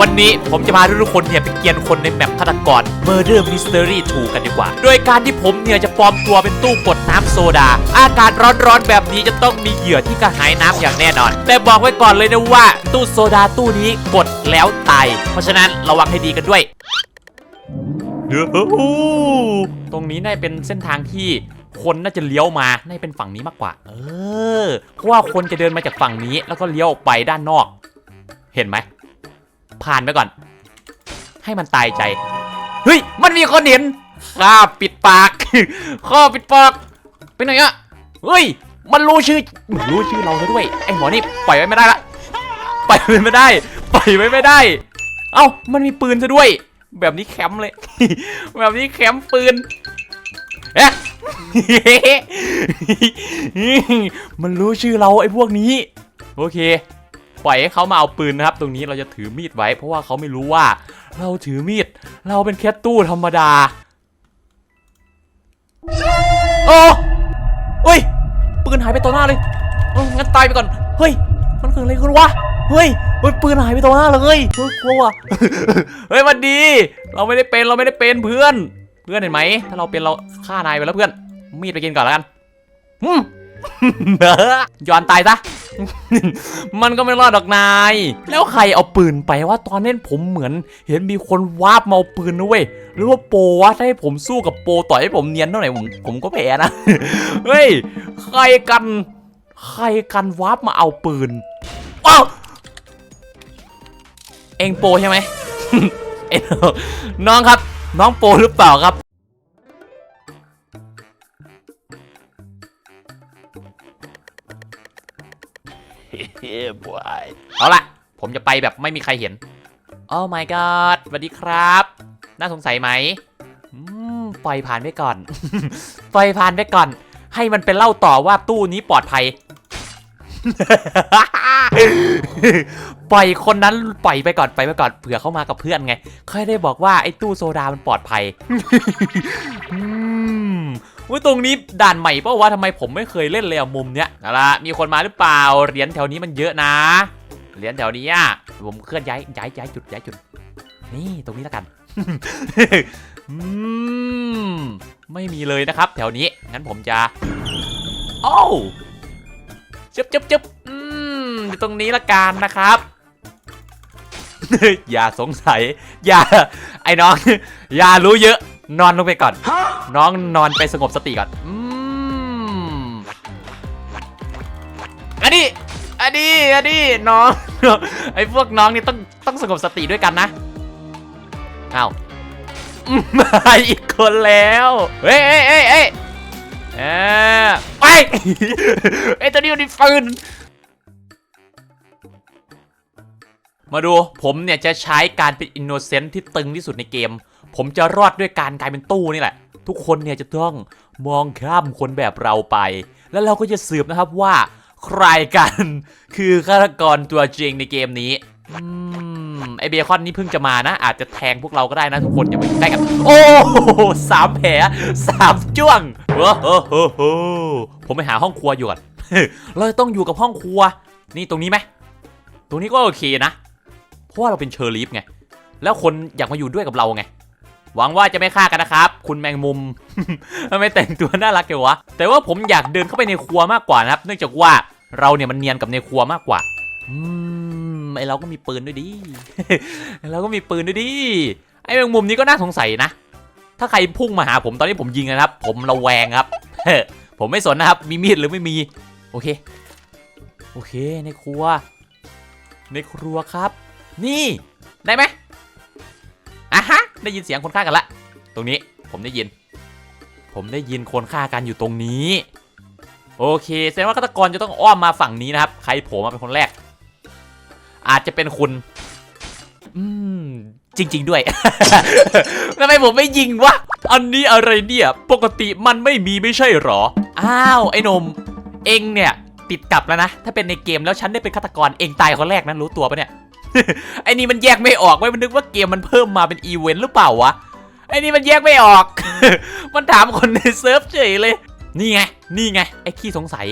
วันนี้ผมจะพาทุกๆคนเนี่ยไปเกียนคนในแมปฆาตกร Murder Mystery 2 กันดีกว่า โดยการที่ผมเนี่ยจะปลอมตัวเป็นตู้กดน้ำโซดา อากาศร้อนๆแบบนี้จะต้องมีเหยื่อที่กระหายน้ำอย่างแน่นอน แต่บอกไว้ก่อนเลยนะว่า ตู้โซดาตู้นี้กดแล้วตาย เพราะฉะนั้นระวังให้ดีกันด้วยตรงนี้น่าจะเป็นเส้นทางที่คนน่าจะเลี้ยวมาน่าจะเป็นฝั่งนี้มากกว่า เออ เพราะว่าคนจะเดินมาจากฝั่งนี้แล้วก็เลี้ยวออกไปด้านนอก เห็นไหม ผ่านไปก่อน ให้มันตายใจ เฮ้ย มันมีคนเห็นข้าปิดปาก ข้าปิดปากเป็นไงอะเฮ้ย มันรู้ชื่อ รู้ชื่อเราแล้วด้วย ไอ้หมอนี่ปล่อยไว้ไม่ได้ละ ปล่อยไว้ไม่ได้ ปล่อยไว้ไม่ได้ เอ้า มันมีปืนซะด้วย แบบนี้แคมป์เลย แบบนี้แคมป์ปืนเอ๊ะมันรู้ชื่อเราไอ้พวกนี้ โอเค ปล่อยให้เขามาเอาปืนนะครับ ตรงนี้เราจะถือมีดไว้ เพราะว่าเขาไม่รู้ว่า เราถือมีด เราเป็นแค่ตู้ธรรมดา โอ้เฮ้ย ปืนหายไปต่อหน้าเลยเงั้นตายไปก่อน เฮ้ย มันเกิดอะไรขึ้นวะ เฮ้ยเฮ้ยปืนหายไปต่อหน้าเลยเฮ้ยกลัวว่ะ เฮ้ยมันดี เราไม่ได้เป็น เราไม่ได้เป็นเพื่อน เพื่อนเห็นไหม ถ้าเราเป็นเราฆ่านายไปแล้วเพื่อน มีดไปกินก่อนแล้วกัน อืม ย้อนตายซะ มันก็ไม่รอดดอกนาย แล้วใครเอาปืนไปว่าตอนนี้ผมเหมือนเห็นมีคนวาบมาเอาปืนนะเว้ยหรือว่าโปวะถ้าให้ผมสู้กับโปต่อยให้ผมเนียนเท่าไหร่ผมผมก็แพ้นะ เฮ้ย ใครกัน ใครกันวาบมาเอาปืนอ้าวเองโปใช่ไหมเอ็งน้องครับ น้องโปหรือเปล่าครับ ผมจะไปแบบไม่มีใครเห็นโอ้ my god สวัสดีครับ น่าสงสัยไหมปล่อยผ่านไปก่อน ปล่อยผ่านไปก่อน ให้มันเป็นเล่าต่อว่าตู้นี้ปลอดภัย ปล่อยคนนั้นปล่อยไปก่อนไปไปก่อนเผื่อเข้ามากับเพื่อนไง ค่อยได้บอกว่าไอ้ตู้โซดามันปลอดภัยอืมตรงนี้ด่านใหม่เปล่าวะทำไมผมไม่เคยเล่นเลยอะมุมเนี้ยเอาละมีคนมาหรือเปล่าเหรียญแถวนี้มันเยอะนะ เหรียญแถวนี้อะผมเคลื่อนย้ายย้ายย้ายจุดย้ายจุด นี่ตรงนี้แล้วกันอืมไม่มีเลยนะครับ แถวนี้งั้นผมจะโอ้วจึ๊บจึ๊บจึ๊บอืมอยู่ตรงนี้ละกันนะครับ อย่าสงสัย อย่า ไอ้น้อง อย่ารู้เยอะ นอนลงไปก่อน น้องนอนไปสงบสติก่อนอืมอันนี้ อันนี้อันนี้น้อง ไอ้พวกน้องนี่ต้องต้องสงบสติด้วยกันนะเอามาอีกคนแล้ว เฮ้ยเฮ้ยเฮ้ยเฮ้ยเออไปไอ้ตัวนี้มันมีปืนมาดูผมเนี่ยจะใช้การเป็นอินโนเซนต์ที่ตึงที่สุดในเกม ผมจะรอดด้วยการกลายเป็นตู้นี่แหละ ทุกคนเนี่ยจะต้องมองข้ามคนแบบเราไป แล้วเราก็จะสืบนะครับว่า ใครกัน คือฆาตกรตัวจริงในเกมนี้อืมไอเบคอนนี่เพิ่งจะมานะ อาจจะแทงพวกเราก็ได้นะทุกคนอย่าไปใกล้กัน โอ้โหสามแผลสามจ้วงโอ้โหผมไปหาห้องครัวอยู่ก่อนเราต้องอยู่กับห้องครัว นี่ตรงนี้ไหมตรงนี้ก็โอเคนะ เพราะว่าเราเป็นเชอร์ลีฟไง แล้วคนอยากมาอยู่ด้วยกับเราไง หวังว่าจะไม่ฆ่ากันนะครับ คุณแมงมุมทำไมแต่งตัวน่ารักเกวะ แต่ว่าผมอยากเดินเข้าไปในครัวมากกว่านะครับ เนื่องจากว่า เราเนี่ยมันเนียนกับในครัวมากกว่าอืมไอเราก็มีปืนด้วยดิเราก็มีปืนด้วยดิไอแมงมุมนี้ก็น่าสงสัยนะ ถ้าใครพุ่งมาหาผมตอนนี้ผมยิงนะครับ ผมระแวงครับผมไม่สนนะครับ มีมีดหรือไม่มี โอเค โอเค ในครัว ในครัวครับ นี่ ได้ไหมอะฮะ ได้ยินเสียงคนฆ่ากันละ ตรงนี้ ผมได้ยิน ผมได้ยินคนฆ่ากันอยู่ตรงนี้ โอเคแสดงว่าฆาตกรจะต้องอ้อมมาฝั่งนี้นะครับ ใครโผล่มาเป็นคนแรก อาจจะเป็นคุณ อืมจริง ๆ ด้วย ทำไมผมไม่ยิงวะ อันนี้อะไรเนี่ย ปกติมันไม่มีไม่ใช่หรอ อ้าว ไอ้นม เองเนี่ย ติดกลับแล้วนะ ถ้าเป็นในเกมแล้วฉันได้เป็นฆาตกรเองตายคนแรกนะรู้ตัวปะเนี่ย ไอ้นี่มันแยกไม่ออกไว้มันนึกว่าเกมมันเพิ่มมาเป็นอีเวนต์หรือเปล่าวะ ไอ้นี่มันแยกไม่ออก มันถามคนในเซิร์ฟเฉยเลย นี่ไง นี่ไง ไอ้ขี้สงสัย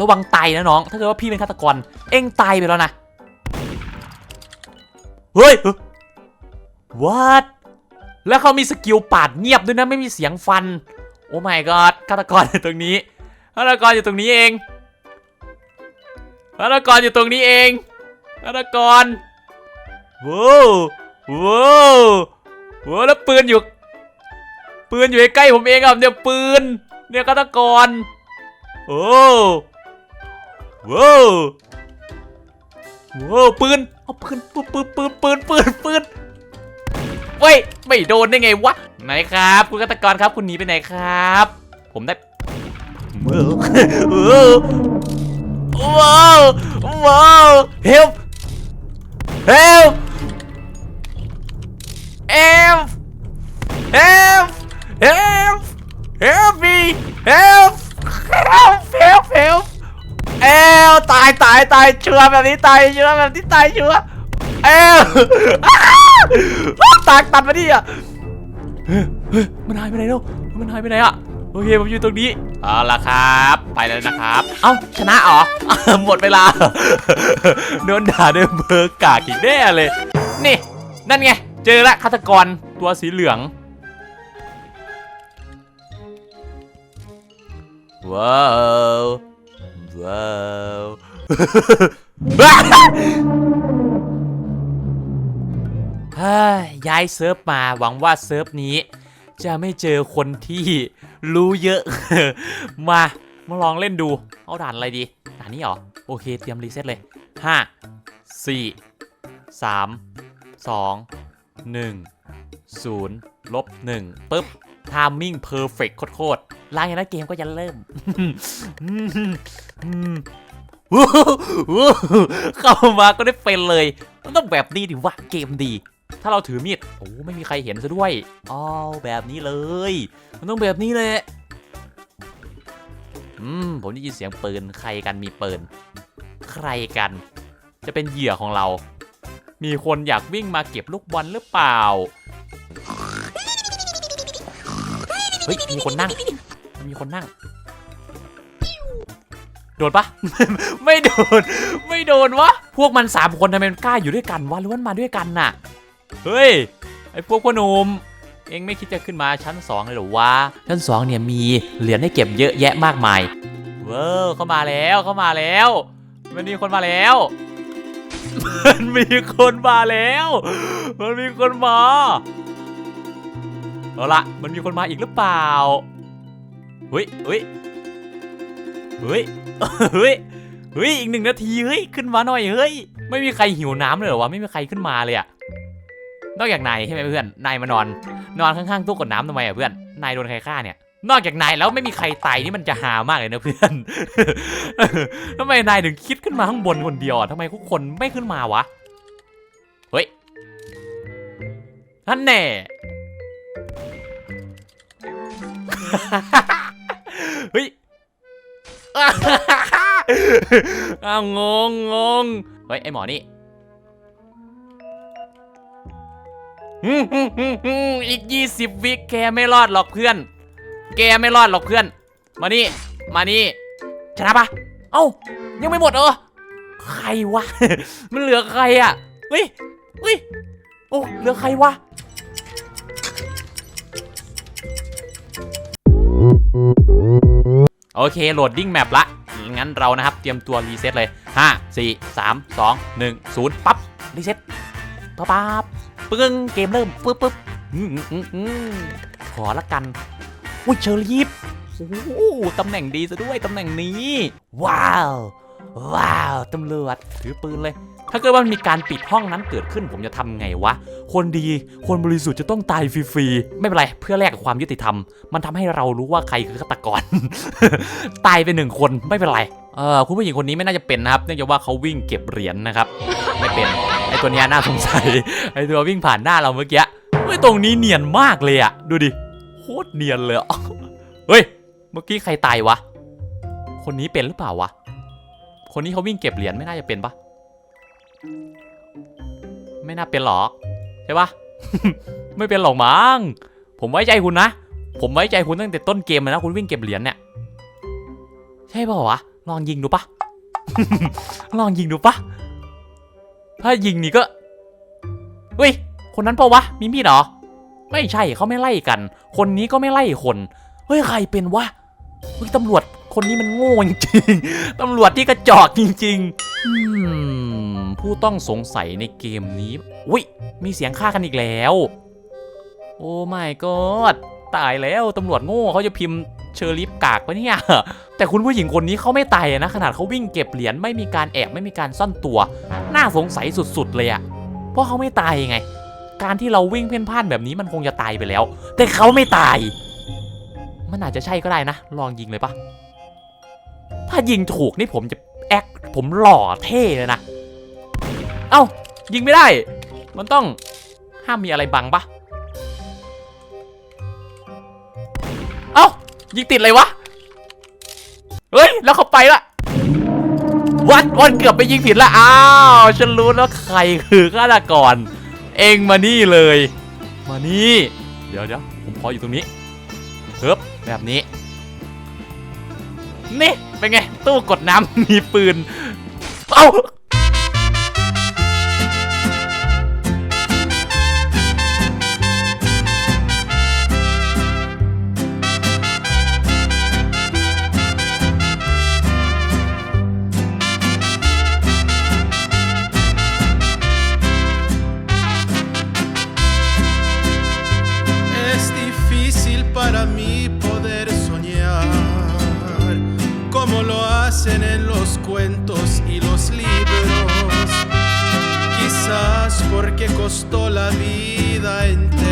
ระวังตายนะน้อง ถ้าเกิดว่าพี่เป็นฆาตกร เอ็งตายไปแล้วนะ เฮ้ย what แล้วเขามีสกิลปาดเงียบด้วยนะ ไม่มีเสียงฟัน โอ้ my god ฆาตกรอยู่ตรงนี้ฆาตกรอยู่ตรงนี้เองฆาตกรอยู่ตรงนี้เองฆาตกรว้าวว้าวว้าวแล้วปืนอยู่ ปืนอยู่ใกล้ผมเองครับเนี่ยปืน เนี่ยฆาตกร โอ้ว้าวว้าวปืน เอาปืนปืนปืนปืนปืนปืนปืนเว้ย ไม่โดนได้ไงวะ ไหนครับ คุณฆาตกรครับ คุณหนีไปไหนครับ ผมได้ว้าวว้าวว้าว help help help help help help me help help help help เอลตายตายตายเชื่อแบบนี้ตายเชื่อแบบนี้ตายเชื่อเอลตากตัดมาดิอะเฮ้ยเฮ้ยมันหายไปไหนแล้วมันหายไปไหนอะโอเคผมอยู่ตรงนี้เอาละครับ ไปแล้วนะครับ เอ้าชนะเหรอหมดเวลาโดนด่าด้วยเบอร์กากอีกแน่เลย นี่ นั่นไง เจอละฆาตกรตัวสีเหลือง ว้าวว้าวเฮ้ยย้ายเซิร์ฟมาหวังว่าเซิร์ฟนี้ จะไม่เจอคนที่รู้เยอะ มามาลองเล่นดู เอาด่านอะไรดี ด่านนี้เหรอ โอเค เตรียมรีเซ็ตเลย 5 4 3 2 1 0ลบ1ปึ๊บ ทามมิ่งเพอร์เฟกต์โคตรๆหลังจากนั้นเกมก็จะเริ่มเข้ามาก็ได้เป็นเลย มันต้องแบบนี้ดิวะเกมดี ถ้าเราถือมีดโอ้ไม่มีใครเห็นซะด้วยอ๋อแบบนี้เลย มันต้องแบบนี้เลยอืมผมได้ยินเสียงปืนใครกันมีปืนใครกัน จะเป็นเหยื่อของเรา มีคนอยากวิ่งมาเก็บลูกบอลหรือเปล่า เฮ้ยมีคนนั่ง มีคนนั่ง โดนปะ ไม่โดน ไม่โดนวะ พวกมันสามคนทำไมมันกล้าอยู่ด้วยกันวะหรือว่ามันมาด้วยกันน่ะ เฮ้ย ไอพวกพ่อหนุ่มเองไม่คิดจะขึ้นมาชั้นสองเลยเหรอวะ ชั้นสองเนี่ยมีเหรียญให้เก็บเยอะแยะมากมาย เว้าวเข้ามาแล้วเข้ามาแล้ว มันมีคนมาแล้ว มันมีคนมาแล้ว มันมีคนมา เอาละมันมีคนมาอีกหรือเปล่าเฮ้ยเฮ้ยเฮ้ยเฮ้ยเฮ้ยอีกหนึ่งนาทีเฮ้ยขึ้นมาหน่อยเฮ้ยไม่มีใครหิวน้ำเลยเหรอวะไม่มีใครขึ้นมาเลยอะนอกจากนายใช่ไหมเพื่อนนายมานอน นอนข้างๆตู้กดน้ำทำไมอะเพื่อนนายโดนใครฆ่าเนี่ยนอกจากนายแล้วไม่มีใครตายนี่มันจะหามากเลยนะเพื่อนทำไมนายถึงคิดขึ้นมาข้างบนคนเดียวทำไมทุกคนไม่ขึ้นมาวะ เฮ้ยนั่นแน่ เฮ้ยอ้าวงงงงเฮ้ย ไอหมอนี่อืมอีกยี่สิบวิแกไม่รอดหรอกเพื่อน แกไม่รอดหรอกเพื่อน มานี่ มานี่ ชนะปะเอ้า ยังไม่หมดเหรอใครวะ มันเหลือใครอะเฮ้ยเฮ้ยโอ้เหลือใครวะ โอเคโหลดดิ้งแมปละ งั้นเรานะครับเตรียมตัวรีเซ็ตเลย 5 4 3 2 1 0 ปั๊บ รีเซ็ตปั๊บปั๊บปึ้งเกมเริ่มปึ๊บปึ๊บอืมอืมอือขอละกัน อุ้ยเชอรีฟโอ้ตำแหน่งดีซะด้วยตำแหน่งนี้ ว้าว ว้าวตำรวจถือปืนเลย ถ้าเกิดว่ามันมีการปิดห้องนั้นเกิดขึ้นผมจะทำไงวะ คนดี คนบริสุทธิ์จะต้องตายฟรีๆ ไม่เป็นไรเพื่อแลกกับความยุติธรรม มันทำให้เรารู้ว่าใครคือฆาตกร ตายไปหนึ่งคนไม่เป็นไร เออคุณผู้หญิงคนนี้ไม่น่าจะเป็นนะครับ เนื่องจากว่าเขาวิ่งเก็บเหรียญนะครับ ไม่เป็น ไอตัวนี้น่าสงสัย ไอตัววิ่งผ่านหน้าเราเมื่อกี้เฮ้ยตรงนี้เนียนมากเลยอะดูดิ โคตรเนียนเลย เฮ้ย เมื่อกี้ใครตายวะ คนนี้เป็นหรือเปล่าวะ คนนี้เขาวิ่งเก็บเหรียญไม่น่าจะเป็นปะไม่น่าเป็นหรอกใช่ปะไม่เป็นหรอกมั้งผมไว้ใจคุณนะ ผมไว้ใจคุณตั้งแต่ต้นเกมเลยนะคุณวิ่งเก็บเหรียญเนี่ยใช่ป่าวะลองยิงดูปะลองยิงดูปะถ้ายิงนี่ก็เฮ้ยคนนั้นเปล่าวะมีมีดเหรอไม่ใช่เขาไม่ไล่กัน คนนี้ก็ไม่ไล่คนเฮ้ยใครเป็นวะเฮ้ยตำรวจ คนนี้มันโง่จริงๆตำรวจที่กระจอกจริงๆผู้ต้องสงสัยในเกมนี้อุ้ยมีเสียงฆ่ากันอีกแล้ว โอ้ไม่กอดตายแล้วตำรวจโง่เขาจะพิมพ์เชอร์ลิฟกากปะเนี่ย แต่คุณผู้หญิงคนนี้เขาไม่ตายนะ ขนาดเขาวิ่งเก็บเหรียญไม่มีการแอบไม่มีการซ่อนตัว น่าสงสัยสุดๆเลยอะเพราะเขาไม่ตายไง การที่เราวิ่งเพ่นพ่านแบบนี้มันคงจะตายไปแล้ว แต่เขาไม่ตาย มันอาจจะใช่ก็ได้นะ ลองยิงเลยปะ ถ้ายิงถูกนี่ผมจะแอคผมหล่อเท่เลยนะ เอ้ายิงไม่ได้ มันต้องห้ามมีอะไรบังปะเอ้ายิงติดเลยวะ เฮ้ย แล้วเขาไปละวัดวันเกือบไปยิงผิดละอ้าว ฉันรู้แล้วใครคือฆาตกร เองมานี่เลย มานี่ เดี๋ยวเดี๋ยวผมขออยู่ตรงนี้เฮิบแบบนี้ นี่เป็นไงตู้กดน้ำมีปืน เอ้า costó la vida entera